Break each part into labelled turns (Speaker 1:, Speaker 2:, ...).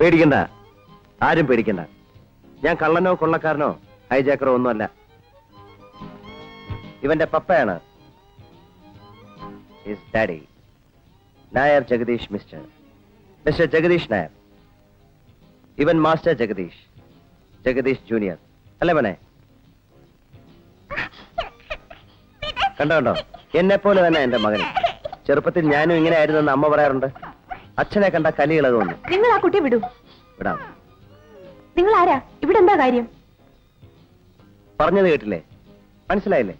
Speaker 1: പേടിക്കണ്ട. ആരും പേടിക്കണ്ട. ഞാൻ കള്ളനോ കൊള്ളക്കാരനോ ഹൈജാക്കറോ ഒന്നുമല്ല. ഇവന്റെ പപ്പയാണ്. His daddy Nair Jagadish mister mister Jagadish Nair. ഇവൻ മാസ്റ്റർ ജഗദീഷ്. ജഗദീഷ് ജൂനിയർ അല്ലേ മോനെ? കണ്ടോ കണ്ടോ? എന്നെ പോലെ തന്നെ എന്റെ മകൻ ചെറുപ്പത്തിൽ ഞാനും ഇങ്ങനെ ആയിരുന്നെന്ന് അമ്മ പറയാറുണ്ട്. അച്ഛനെ കണ്ട കലി ഇളകുന്നു
Speaker 2: നിങ്ങൾ ആ കുട്ടിയെ വിടൂ.
Speaker 1: വിടാം.
Speaker 2: നിങ്ങൾ ആരാ ഇവിടെ എന്താ കാര്യം?
Speaker 1: പറഞ്ഞത് കേട്ടില്ലേ? മനസ്സിലായില്ലേ?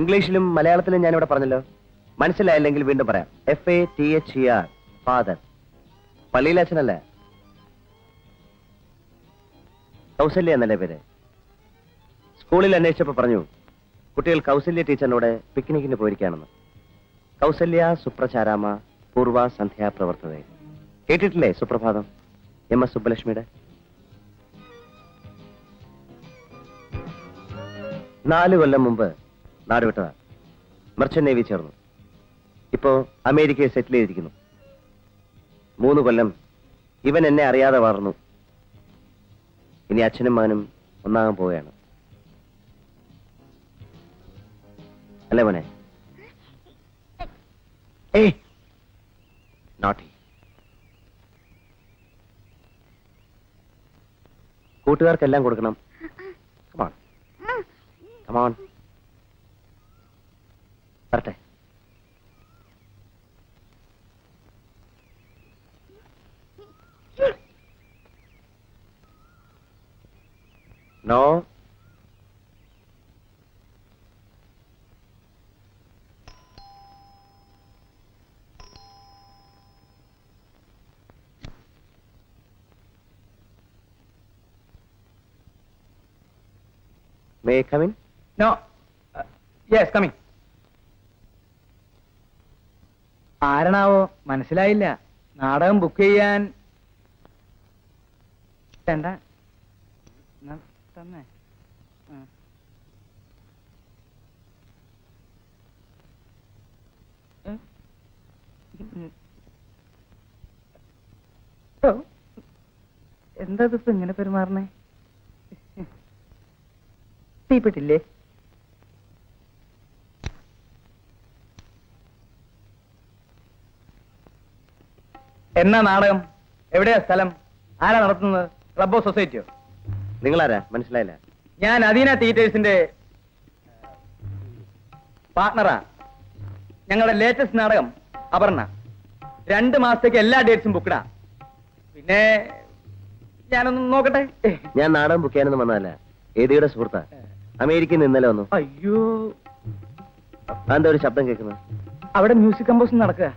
Speaker 1: ഇംഗ്ലീഷിലും മലയാളത്തിലും ഞാൻ ഞാനിവിടെ പറഞ്ഞല്ലോ. മനസ്സിലായില്ലെങ്കിൽ വീണ്ടും പറയാം. F A T H E R father പള്ളിയിലെ അച്ഛനല്ലേ. കൗസല്യ എന്നല്ലേ പേര്? സ്കൂളിൽ അന്വേഷിച്ചപ്പോ പറഞ്ഞു കുട്ടികൾ കൗസല്യ ടീച്ചറിനോട് പിക്നിക്കിന് പോയിരിക്കുകയാണെന്ന്. കൗസല്യ സുപ്രചാരാമ പൂർവ സന്ധ്യാ പ്രവർത്തത കേട്ടിട്ടില്ലേ സുപ്രഭാതം? എം എസ് സുബ്ബലക്ഷ്മിയുടെ? നാല് കൊല്ലം മുമ്പ് നാട് വിട്ടതാ. മർച്ചന്റ് നേവി ചേർന്നു. ഇപ്പോ അമേരിക്കയിൽ സെറ്റിൽ ചെയ്തിരിക്കുന്നു. മൂന്ന് കൊല്ലം ഇവൻ എന്നെ അറിയാതെ വളർന്നു. ഇനി അച്ഛനും മകനും ഒന്നാകാൻ പോവുകയാണ്. അല്ലേ മോനെ? ഏ നോട്ടി കൂട്ടുകാർക്കെല്ലാം കൊടുക്കണം. കമാൺ കമാൺ വരട്ടെ no may Uh,
Speaker 3: yes, come in. ആരണാവോ മനസ്സിലായില്ല. നാടകം ബുക്ക് ചെയ്യാൻ. വേണ്ട. തന്നെ. ആ. എന്താ ഇതിപ്പോ ഇങ്ങനെ പെരുമാറണേ തീപ്പെട്ടില്ലേ? എന്നാ നാടകം? എവിടെയാ സ്ഥലം? ആരാ നടത്തുന്നത്? ക്ലബോ സൊസൈറ്റിയോ?
Speaker 1: നിങ്ങളാരാ? മനസ്സിലായില്ല.
Speaker 3: ഞാൻ അദീന തിയേറ്റേഴ്സിന്റെ പാർട്ണറാ. ഞങ്ങളുടെ ലേറ്റസ്റ്റ് നാടകം അപർണ. രണ്ട് മാസത്തേക്ക് എല്ലാ ഡേറ്റ്സും ബുക്കഡാ. പിന്നെ ഞാനൊന്ന് നോക്കട്ടെ?
Speaker 1: ഞാൻ നാടകം ബുക്ക് ചെയ്യാനൊന്നും വന്നതല്ല. ഏതിയുടെ സുഹൃത്താ? അമേരിക്കയിൽ നിന്ന് ഇന്നലെ വന്നു.
Speaker 3: അയ്യോ.
Speaker 1: എന്താ ഒരു ശബ്ദം കേൾക്കുന്നത്?
Speaker 3: അവിടെ മ്യൂസിക് കമ്പോസ് നടക്കുക.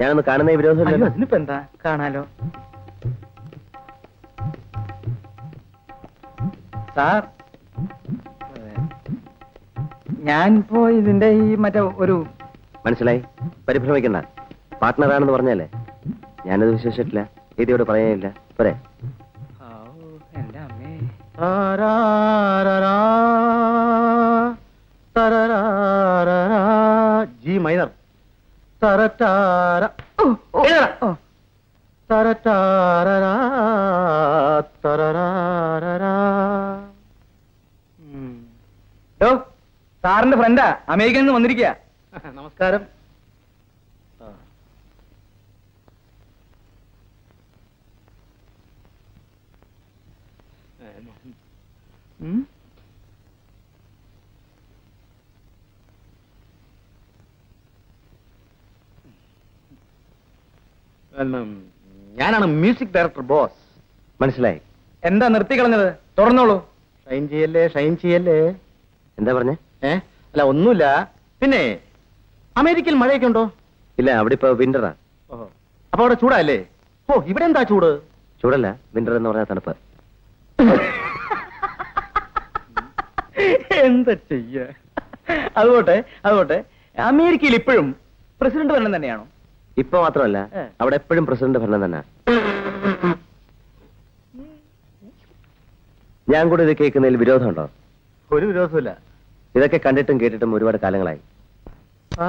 Speaker 1: ഞാനൊന്ന് കാണുന്ന വിരോധമില്ല.
Speaker 3: അതിനിപ്പോ എന്താ? കാണാലോ. സാർ ഇപ്പോ ഇതിന്റെ ഈ മറ്റേ ഒരു
Speaker 1: മനസ്സിലായി? പരിഭ്രമിക്കണ്ട. പാർട്ട്ണറാണെന്ന് പറഞ്ഞല്ലേ? ഞാനത് വിശ്വസിച്ചിട്ടില്ല. ഇതിയോട് പറയാനില്ല. പോരെ. ജി മൈനർ ോ.
Speaker 3: സാറിന്റെ ഫ്രണ്ടാ അമേരിക്കയിൽ നിന്ന് വന്നിരിക്കുക
Speaker 1: നമസ്കാരം.
Speaker 4: ഞാനാണ് മ്യൂസിക് ഡയറക്ടർ ബോസ്.
Speaker 1: മനസ്സിലായി?
Speaker 3: എന്താ നിർത്തി കളഞ്ഞത്? തുറന്നോളൂ.
Speaker 4: ഷൈൻ ചെയ്യല്ലേ ഷൈൻ ചെയ്യല്ലേ?
Speaker 1: എന്താ പറഞ്ഞേ?
Speaker 4: ഏ? അല്ല ഒന്നുമില്ല. പിന്നെ അമേരിക്കയിൽ മഴയൊക്കെ ഉണ്ടോ?
Speaker 1: ഇല്ല അവിടെ ഇപ്പൊ വിന്ററാ
Speaker 4: ഓഹോ. അപ്പൊ അവിടെ ചൂടാല്ലേ ഓ ഇവിടെ എന്താ ചൂട്?
Speaker 1: ചൂടല്ല വിന്റർ എന്ന് പറഞ്ഞ തണുപ്പ്.
Speaker 3: എന്താ ചെയ്യ? അതുപോട്ടെ അതുപോട്ടെ. അമേരിക്കയിൽ ഇപ്പോഴും പ്രസിഡന്റ് ഭരണം തന്നെയാണോ?
Speaker 1: ഇപ്പൊ മാത്രമല്ല അവിടെ എപ്പോഴും പ്രസിഡന്റ് ഭരണം തന്നെ. ഞാൻ കൂടെ ഇത് കേൾക്കുന്നതിൽ വിരോധമുണ്ടോ?
Speaker 4: ഒരു വിരോധമില്ല
Speaker 1: ഇതൊക്കെ കണ്ടിട്ടും കേട്ടിട്ടും ഒരുപാട് കാലങ്ങളായി.
Speaker 4: ആ.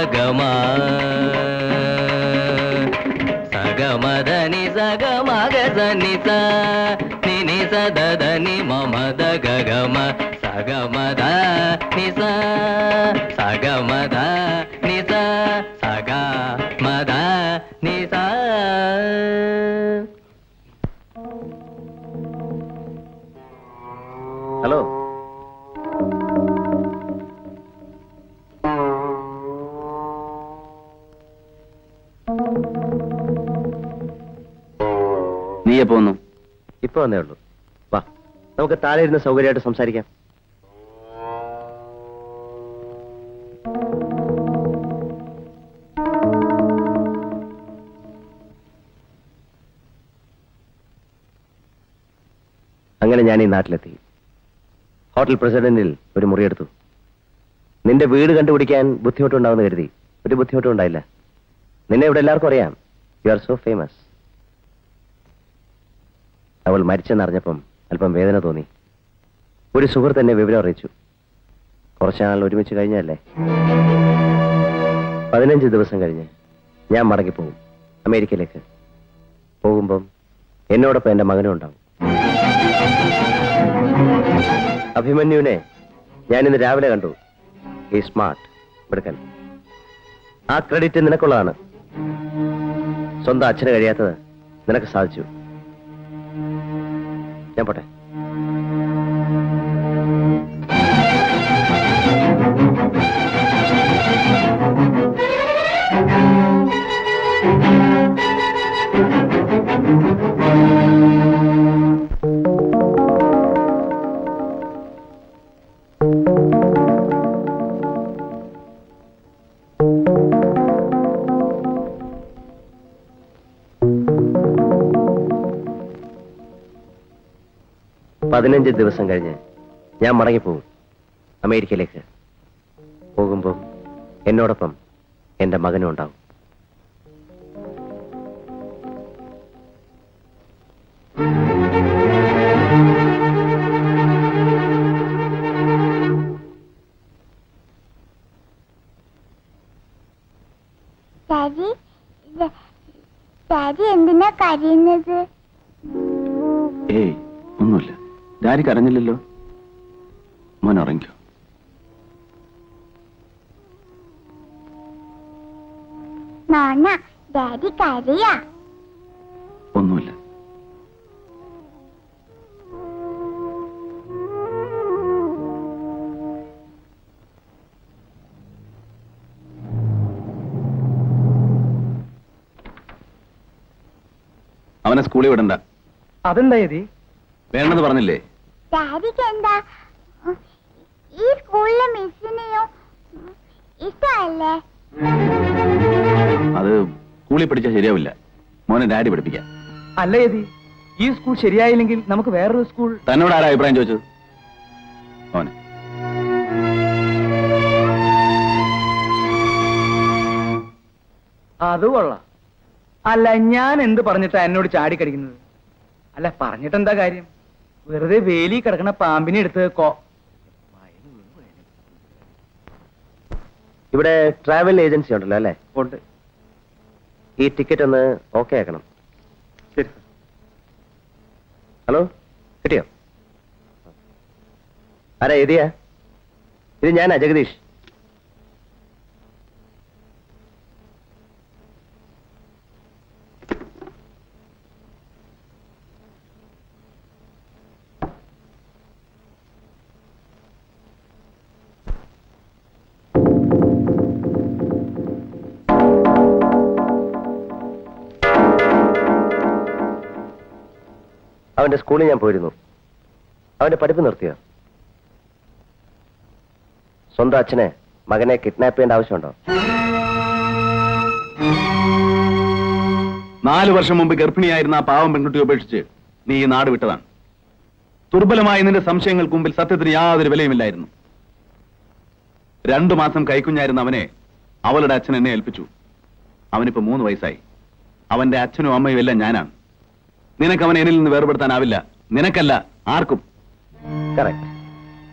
Speaker 1: సగమా? సగమదని
Speaker 3: సగమగజని సీని సదని మమద గగమ సగమద నిస సగమద നീ
Speaker 5: പോന്നു.
Speaker 1: ഇപ്പൊ വന്നേ ഉള്ളൂ. വാ നമുക്ക് താഴെ ഇരുന്ന് സൗകര്യമായിട്ട് സംസാരിക്കാം. അങ്ങനെ ഞാൻ ഈ നാട്ടിലെത്തി. ഹോട്ടൽ പ്രസിഡന്റിൽ ഒരു മുറിയെടുത്തു നിന്റെ വീട് കണ്ടുപിടിക്കാൻ ബുദ്ധിമുട്ടുണ്ടാവുമെന്ന് കരുതി. ഒരു ബുദ്ധിമുട്ടും ഉണ്ടായില്ല. നിന്നെ ഇവിടെ എല്ലാവർക്കും അറിയാം. യു ആർ സോ ഫേമസ് അവൾ മരിച്ചെന്നറിഞ്ഞപ്പം അല്പം വേദന തോന്നി. ഒരു സുഹൃത്ത് എന്നെ വിവരം അറിയിച്ചു. കുറച്ചാൾ ഒരുമിച്ച് കഴിഞ്ഞല്ലേ? പതിനഞ്ച് ദിവസം കഴിഞ്ഞ് ഞാൻ മടങ്ങിപ്പോകും അമേരിക്കയിലേക്ക്. പോകുമ്പം എന്നോടൊപ്പം എന്റെ മകനും ഉണ്ടാവും. അഭിമന്യുവിനെ ഞാൻ ഇന്ന് രാവിലെ കണ്ടു. ഈ സ്മാർട്ട് മിടുക്കൻ. ആ ക്രെഡിറ്റ് നിനക്കുള്ളതാണ്. സ്വന്തം അച്ഛന് കഴിയാത്തത് നിനക്ക് സാധിച്ചു. ഞാൻ പോട്ടെ. പതിനഞ്ച് ദിവസം കഴിഞ്ഞ് ഞാൻ മടങ്ങിപ്പോകും അമേരിക്കയിലേക്ക്. പോകുമ്പോൾ എന്നോടൊപ്പം എന്റെ മകനും ഉണ്ടാവും.
Speaker 6: ഡാഡി
Speaker 5: കരഞ്ഞില്ലല്ലോ. മോൻ ഉറങ്ങിക്കോ.
Speaker 6: നോണ ഡാഡി കരയാ.
Speaker 5: ഒന്നുമില്ല. അവനെ സ്കൂളിൽ വിടണ്ട.
Speaker 3: അതെന്താ
Speaker 5: വേണ്ടത് പറഞ്ഞില്ലേ?
Speaker 6: ഡാഡിക്ക് എന്താ ഈ സ്കൂളിലെ മിസ്സിനെയോ ഉം, ഇഷ്ടമല്ലേ?
Speaker 5: അത് സ്കൂളിൽ പഠിച്ചാൽ ശരിയാവില്ല. മോനെ ഡാഡി പഠിപ്പിക്കാം.
Speaker 3: അല്ല യതി ഈ സ്കൂൾ ശരിയായില്ലെങ്കിൽ നമുക്ക് വേറൊരു സ്കൂൾ
Speaker 5: തന്നോട് ആരാ അഭിപ്രായം ചോദിച്ചത്? മോനെ.
Speaker 3: അത് കൊള്ളാം. അല്ല ഞാൻ എന്ത് പറഞ്ഞിട്ടാ എന്നോട് ചാടിക്കടിക്കുന്നത്? അല്ല പറഞ്ഞിട്ടെന്താ കാര്യം? വെറുതെ വേലി കിടക്കണ പാമ്പിനെ എടുത്ത് കോ
Speaker 1: ഇവിടെ ട്രാവൽ ഏജൻസി ഉണ്ടല്ലോ അല്ലേ?
Speaker 3: ഉണ്ട്.
Speaker 1: ഈ ടിക്കറ്റ് ഒന്ന് ഓക്കെ ആക്കണം.
Speaker 3: ശരി
Speaker 1: ഹലോ കിട്ടിയോ? ആരാ എതിയാ ഇത് ഞാനാ ജഗദീഷ്. അവന്റെ സ്കൂളിൽ ഞാൻ പോയിരുന്നു. അവന്റെ പഠിപ്പ് നിർത്തിയോ? സ്വന്തം അച്ഛനെ മകനെ കിഡ്നാപ്പ് ചെയ്യേണ്ട ആവശ്യമുണ്ടോ?
Speaker 5: നാല് വർഷം മുമ്പ് ഗർഭിണിയായിരുന്ന ആ പാവം പെൺകുട്ടിയെ ഉപേക്ഷിച്ച് നീ ഈ നാട് വിട്ടതാണ്. ദുർബലമായ നിന്റെ സംശയങ്ങൾക്ക് മുമ്പിൽ സത്യത്തിന് യാതൊരു വിലയുമില്ലായിരുന്നു. രണ്ടു മാസം കൈക്കുഞ്ഞായിരുന്ന അവനെ അവളുടെ അച്ഛൻ എന്നെ ഏൽപ്പിച്ചു. അവനിപ്പോ മൂന്ന് വയസ്സായി. അവന്റെ അച്ഛനും അമ്മയും എല്ലാം ഞാനാണ്. നിനക്ക് അവനെ എന്നിൽ നിന്ന് വേർപെടുത്താനാവില്ല. നിനക്കല്ല ആർക്കും.
Speaker 1: കറക്റ്റ്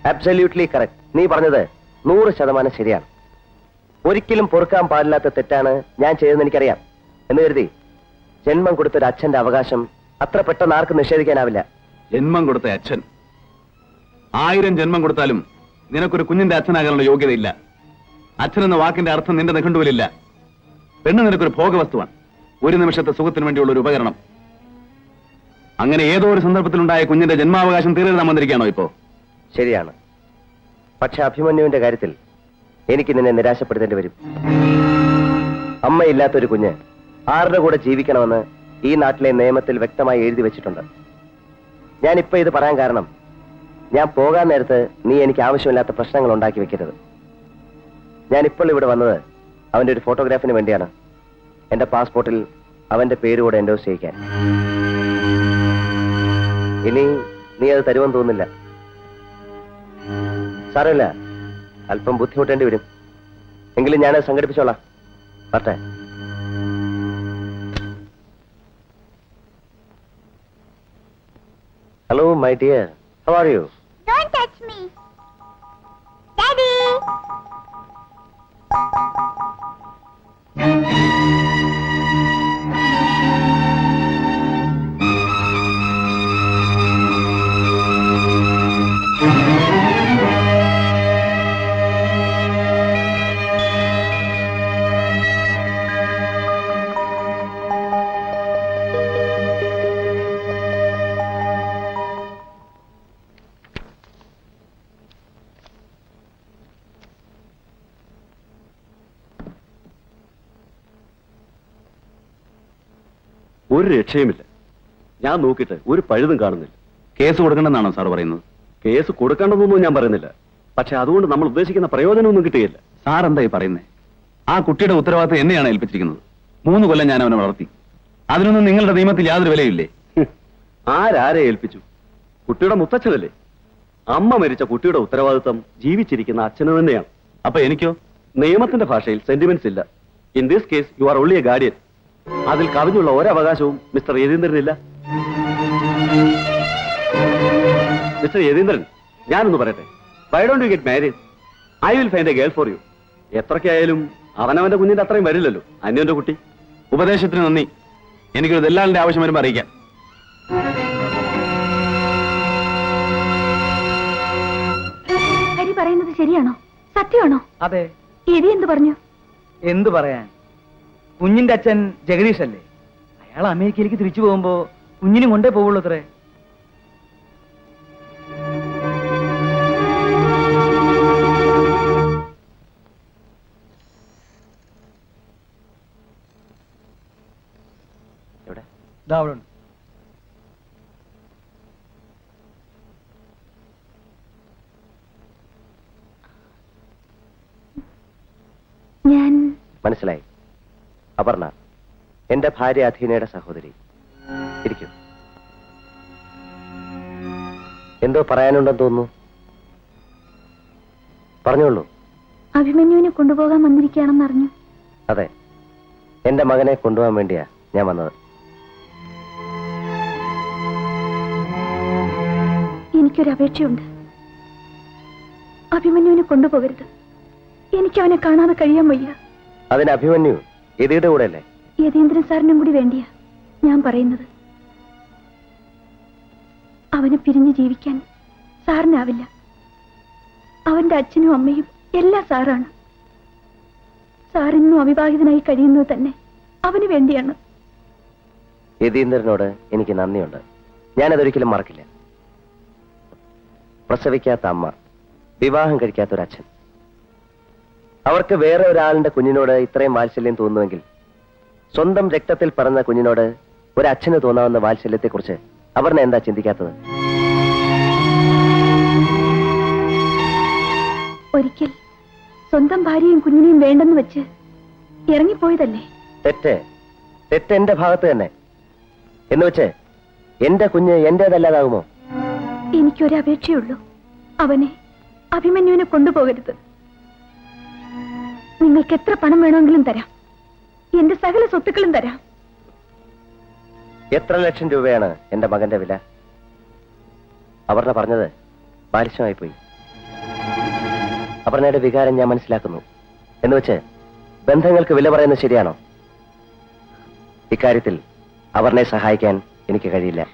Speaker 1: അബ്സല്യൂട്ട്ലി കറക്റ്റ് നീ പറഞ്ഞത് നൂറ് ശതമാനം ശരിയാണ്. ഒരിക്കലും പൊറുക്കാൻ പാടില്ലാത്ത തെറ്റാണ് ഞാൻ ചെയ്തതെന്ന് എനിക്കറിയാം. എന്ന് കരുതി ജന്മം കൊടുത്തൊരു അച്ഛന്റെ അവകാശം അത്ര പെട്ടെന്ന് ആർക്കും നിഷേധിക്കാനാവില്ല.
Speaker 5: ജന്മം കൊടുത്ത അച്ഛൻ. ആയിരം ജന്മം കൊടുത്താലും നിനക്കൊരു കുഞ്ഞിന്റെ അച്ഛനാകാനുള്ള യോഗ്യതയില്ല. അച്ഛൻ എന്ന വാക്കിന്റെ അർത്ഥം നിന്റെ നിഘണ്ടുവിലില്ല പെണ്ണ് നിനക്കൊരു ഭോഗവസ്തുവാണ്. ഒരു നിമിഷത്തെ സുഖത്തിന് വേണ്ടിയുള്ള ഒരു ഉപകരണം. അങ്ങനെ ഏതോ ഒരു സന്ദർഭത്തിലുണ്ടായ കുഞ്ഞിന്റെ ജന്മാവകാശം തീരരുതാൻ വന്നിരിക്കുകയാണോ ഇപ്പോ?
Speaker 1: ശരിയാണ്. പക്ഷെ അഭിമന്യുവിന്റെ കാര്യത്തിൽ എനിക്ക് നിന്നെ നിരാശപ്പെടുത്തേണ്ടി വരും. അമ്മയില്ലാത്തൊരു കുഞ്ഞ് ആരുടെ കൂടെ ജീവിക്കണമെന്ന് ഈ നാട്ടിലെ നിയമത്തിൽ വ്യക്തമായി എഴുതി വെച്ചിട്ടുണ്ട്. ഞാൻ ഇപ്പൊ ഇത് പറയാൻ കാരണം ഞാൻ പോകാൻ നേരത്ത് നീ എനിക്ക് ആവശ്യമില്ലാത്ത പ്രശ്നങ്ങൾ ഉണ്ടാക്കി വെക്കരുത്. ഞാൻ ഇപ്പോൾ ഇവിടെ വന്നത് അവന്റെ ഒരു ഫോട്ടോഗ്രാഫിന് വേണ്ടിയാണ്. എന്റെ പാസ്പോർട്ടിൽ അവന്റെ പേര് കൂടെ എൻഡോസ് ചെയ്യിക്കാൻ. ഇനി നീ അത് തരുമെന്ന് തോന്നുന്നില്ല. സാരമില്ല. അല്പം ബുദ്ധിമുട്ടേണ്ടി വരും. എങ്കിലും ഞാനത് സംഘടിപ്പിച്ചോളാം. പറ്റേ hello my dear how are you
Speaker 7: ഒരു രക്ഷയുമില്ല. ഞാൻ നോക്കിയിട്ട് ഒരു പഴുതും കാണുന്നില്ല.
Speaker 5: കേസ് കൊടുക്കണമെന്നാണോ സാർ പറയുന്നത്?
Speaker 7: കേസ് കൊടുക്കേണ്ടതൊന്നും ഞാൻ പറയുന്നില്ല. പക്ഷെ അതുകൊണ്ട് നമ്മൾ ഉദ്ദേശിക്കുന്ന പ്രയോജനമൊന്നും കിട്ടുകയില്ല.
Speaker 5: സാർ എന്തായി പറയുന്നേ? ആ കുട്ടിയുടെ ഉത്തരവാദിത്തം എന്നെയാണ് ഏൽപ്പിച്ചിരിക്കുന്നത്. മൂന്ന് കൊല്ലം ഞാൻ അവനെ വളർത്തി. അതിനൊന്നും നിങ്ങളുടെ നിയമത്തിൽ യാതൊരു വിലയില്ലേ?
Speaker 7: ആരാരെ ഏൽപ്പിച്ചു? കുട്ടിയുടെ മുത്തച്ഛനല്ലേ? അമ്മ മരിച്ച കുട്ടിയുടെ ഉത്തരവാദിത്തം ജീവിച്ചിരിക്കുന്ന അച്ഛന് തന്നെയാണ്.
Speaker 5: അപ്പൊ എനിക്കോ?
Speaker 7: നിയമത്തിന്റെ ഭാഷയിൽ സെന്റിമെന്റ്സ് ഇല്ല. In this case you are only a guardian അതിൽ കവിഞ്ഞുള്ള ഒരവകാശവും മിസ്റ്റർ യതീന്ദ്രനില്ല. മിസ്റ്റർ യതീന്ദ്രൻ ഞാനൊന്ന് പറയട്ടെ. Why don't you get married I will find a girl for you എത്രയ്ക്കായാലും അവനവന്റെ കുഞ്ഞിന്റെ അത്രയും വരില്ലല്ലോ. അന്യന്റെ കുട്ടി.
Speaker 5: ഉപദേശത്തിന് നന്ദി. എനിക്കൊരു ദല്ലാളിന്റെ ആവശ്യം വരുമ്പോൾ അറിയിക്കാം.
Speaker 2: ഹരി പറയുന്നത് ശരിയാണോ? സത്യമാണോ?
Speaker 8: അതെ.
Speaker 2: എന്ത് പറഞ്ഞു?
Speaker 8: എന്തു പറയാൻ? കുഞ്ഞിന്റെ അച്ഛൻ ജഗദീഷ് അല്ലേ അയാൾ അമേരിക്കയിലേക്ക് തിരിച്ചു പോകുമ്പോ കുഞ്ഞിനും കൊണ്ടേ പോവുള്ളൂ അത്രേ.
Speaker 2: ഞാൻ
Speaker 1: മനസ്സിലായി. അപർണ എന്റെ ഭാര്യ അധീനയുടെ സഹോദരി. ഇരിക്കും. എന്തോ പറയാനുണ്ടെന്ന് തോന്നുന്നു. പറഞ്ഞോളൂ.
Speaker 2: അഭിമന്യുവിനെ കൊണ്ടുപോകാൻ വന്നിരിക്കുകയാണെന്ന് അറിഞ്ഞു.
Speaker 1: അതെ. എന്റെ മകനെ കൊണ്ടുപോകാൻ വേണ്ടിയാ ഞാൻ വന്നത്.
Speaker 2: എനിക്കൊരു അപേക്ഷയുണ്ട്. അഭിമന്യുവിനെ കൊണ്ടുപോകരുത്. എനിക്ക് അവനെ കാണാതെ കഴിയാൻ വയ്യ.
Speaker 1: അതിന് അഭിമന്യു എതിയുടെ കൂടെ അല്ലേ
Speaker 2: യതീന്ദ്രൻ സാറിനും കൂടി വേണ്ടിയാ ഞാൻ പറയുന്നത്. അവനെ പിരിഞ്ഞു ജീവിക്കാൻ സാറിനാവില്ല. അവന്റെ അച്ഛനും അമ്മയും എല്ലാം സാറാണ്. സാറിന്നും അവിവാഹിതനായി കഴിയുന്നത് തന്നെ അവന് വേണ്ടിയാണ്.
Speaker 1: യതീന്ദ്രനോട് എനിക്ക് നന്ദിയുണ്ട്. ഞാനതൊരിക്കലും മറക്കില്ല. പ്രസവിക്കാത്ത അമ്മ വിവാഹം കഴിക്കാത്തൊരച്ഛൻ. അവർക്ക് വേറെ ഒരാളിന്റെ കുഞ്ഞിനോട് ഇത്രയും വാത്സല്യം തോന്നുമെങ്കിൽ സ്വന്തം രക്തത്തിൽ പറഞ്ഞ കുഞ്ഞിനോട് ഒരു അച്ഛന് തോന്നാവുന്ന വാത്സല്യത്തെക്കുറിച്ച് അവർനെ എന്താ ചിന്തിക്കാത്തത്?
Speaker 2: ഒരിക്കൽ സ്വന്തം ഭാര്യയും കുഞ്ഞിനെയും വേണ്ടെന്ന് വെച്ച് ഇറങ്ങിപ്പോയതല്ലേ?
Speaker 1: തെറ്റ്. തെറ്റ് എന്റെ ഭാഗത്ത് തന്നെ. എന്ന് വെച്ച് എന്റെ കുഞ്ഞ് എന്റേതല്ലാതാകുമോ
Speaker 2: എനിക്കൊരു അപേക്ഷയുള്ളൂ അവനെ അഭിമന്യുവിനെ കൊണ്ടുപോകരുത്. നിങ്ങൾക്ക് എത്ര പണം വേണമെങ്കിലും തരാം. എന്റെ സകല സ്വത്തുക്കളും തരാം.
Speaker 1: എത്ര ലക്ഷം രൂപയാണ് എന്റെ മകന്റെ വില? അവർ പറഞ്ഞത് ബാലിശമായി പോയി. അപർണയുടെ വികാരം ഞാൻ മനസ്സിലാക്കുന്നു. എന്ന് വെച്ച് ബന്ധങ്ങൾക്ക് വില പറയുന്നത് ശരിയാണോ? ഇക്കാര്യത്തിൽ അവരെ സഹായിക്കാൻ എനിക്ക് കഴിയില്ല.